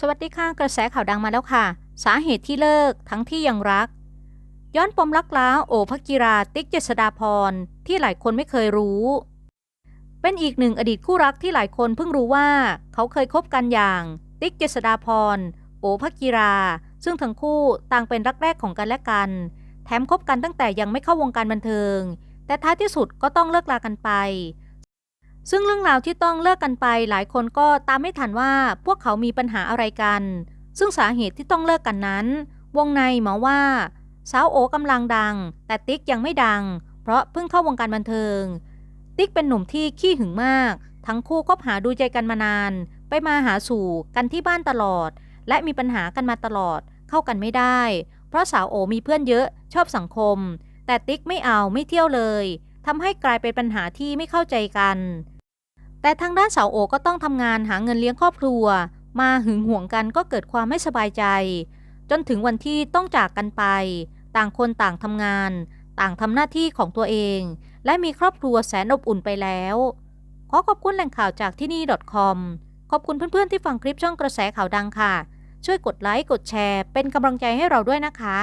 สวัสดีค่ะกระแสข่าวดังมาแล้วค่ะ สาเหตุที่เลิกทั้งที่ยังรัก ย้อนปมรักล้าโอภกิราติ๊กเจษดาพรที่หลายคนไม่เคยรู้ เป็นอีกหนึ่งอดีตคู่รักที่หลายคนเพิ่งรู้ว่า เขาเคยคบกันอย่าง ติ๊กเจษดาพรโอภกิรา ซึ่งทั้งคู่ต่างเป็นรักแรกของกันและกัน แถมคบกันตั้งแต่ยังไม่เข้าวงการบันเทิง แต่ท้ายที่สุดก็ต้องเลิกลากันไป ซึ่งเรื่องราวที่ต้องเลิกกันไปหลายคนก็ตามไม่ทันว่าพวกเขามีปัญหาอะไรกัน ซึ่งสาเหตุที่ต้องเลิกกันนั้น วงในหมอว่าสาวโอกำลังดัง แต่ติ๊กยังไม่ดัง เพราะเพิ่งเข้าวงการบันเทิง ติ๊กเป็นหนุ่มที่ขี้หึงมาก ทั้งคู่คบหาดูใจกันมานาน ไปมาหาสู่กันที่บ้านตลอด และมีปัญหากันมาตลอด เข้ากันไม่ได้ เพราะสาวโอมีเพื่อนเยอะชอบสังคม แต่ติ๊กไม่เอาไม่เที่ยวเลยทำให้กลายเป็นปัญหาที่ไม่เข้าใจกัน แต่ทางด้านสาวโอก็ต้องทำงานหาเงินเลี้ยงครอบครัว มาหึงหวงกันก็เกิดความไม่สบายใจ จนถึงวันที่ต้องจากกันไป ต่างคนต่างทำงาน ต่างทำหน้าที่ของตัวเอง และมีครอบครัวแสนอบอุ่นไปแล้ว ขอขอบคุณแหล่งข่าวจากที่นี่ .com ขอบคุณเพื่อนๆที่ฟังคลิปช่องกระแสข่าวดังค่ะ ช่วยกดไลค์กดแชร์ เป็นกำลังใจให้เราด้วยนะคะ